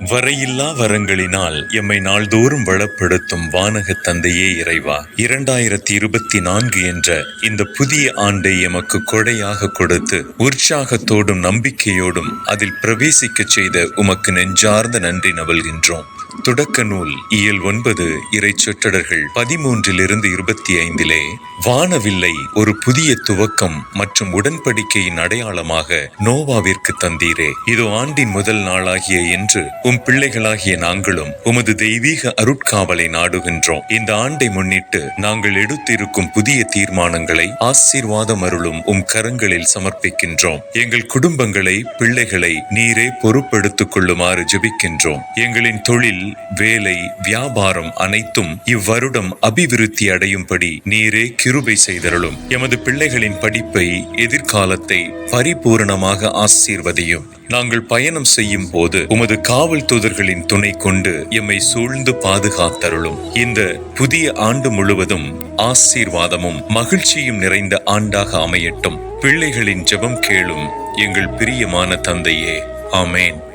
வரையில்லா வரங்களினால் எம்மை நாள்தோறும் வளப்படுத்தும் வானக தந்தையே இறைவா. இரண்டாயிரத்தி இருபத்தி நான்கு என்ற இந்த புதிய ஆண்டை எமக்கு கொடையாக கொடுத்து உற்சாகத்தோடும் நம்பிக்கையோடும் அதில் பிரவேசிக்கச் செய்த உமக்கு நெஞ்சார்ந்த நன்றி நவல்கின்றோம். தொடக்க நூல் இயல் ஒன்பது இறை சொற்றடர்கள் பதிமூன்றிலிருந்து இருபத்தி ஐந்திலே வானவில்லை ஒரு புதிய துவக்கம் மற்றும் உடன்படிக்கையின் அடையாளமாக நோவாவிற்கு தந்தீரே. இதோ ஆண்டின் முதல் நாளாகிய என்று உம் பிள்ளைகளாகிய நாங்களும் உமது தெய்வீக அருட்காவலை நாடுகின்றோம். இந்த ஆண்டை முன்னிட்டு நாங்கள் எடுத்திருக்கும் புதிய தீர்மானங்களை ஆசீர்வாதம் அருளும் உம் கரங்களில் சமர்ப்பிக்கின்றோம். எங்கள் குடும்பங்களை பிள்ளைகளை நீரே பொறுப்பெடுத்துக் கொள்ளுமாறு ஜெபிக்கின்றோம். எங்களின் தொழில் தொழில் வேலை வியாபாரம் அனைத்தும் இவ்வருடம் அபிவிருத்தி அடையும்படி நீரே கிருபை செய்தருளும். எமது பிள்ளைகளின் படிப்பை எதிர்காலத்தை பரிபூரணமாக ஆசீர்வதியும். நாங்கள் பயணம் செய்யும் போது உமது காவல் தூதர்களின் துணை கொண்டு எம்மை சூழ்ந்து பாதுகாத்தருளும். இந்த புதிய ஆண்டு முழுவதும் ஆசீர்வாதமும் மகிழ்ச்சியும் நிறைந்த ஆண்டாக அமையட்டும். பிள்ளைகளின் ஜெபம் கேளும் எங்கள் பிரியமான தந்தையே. ஆமேன்.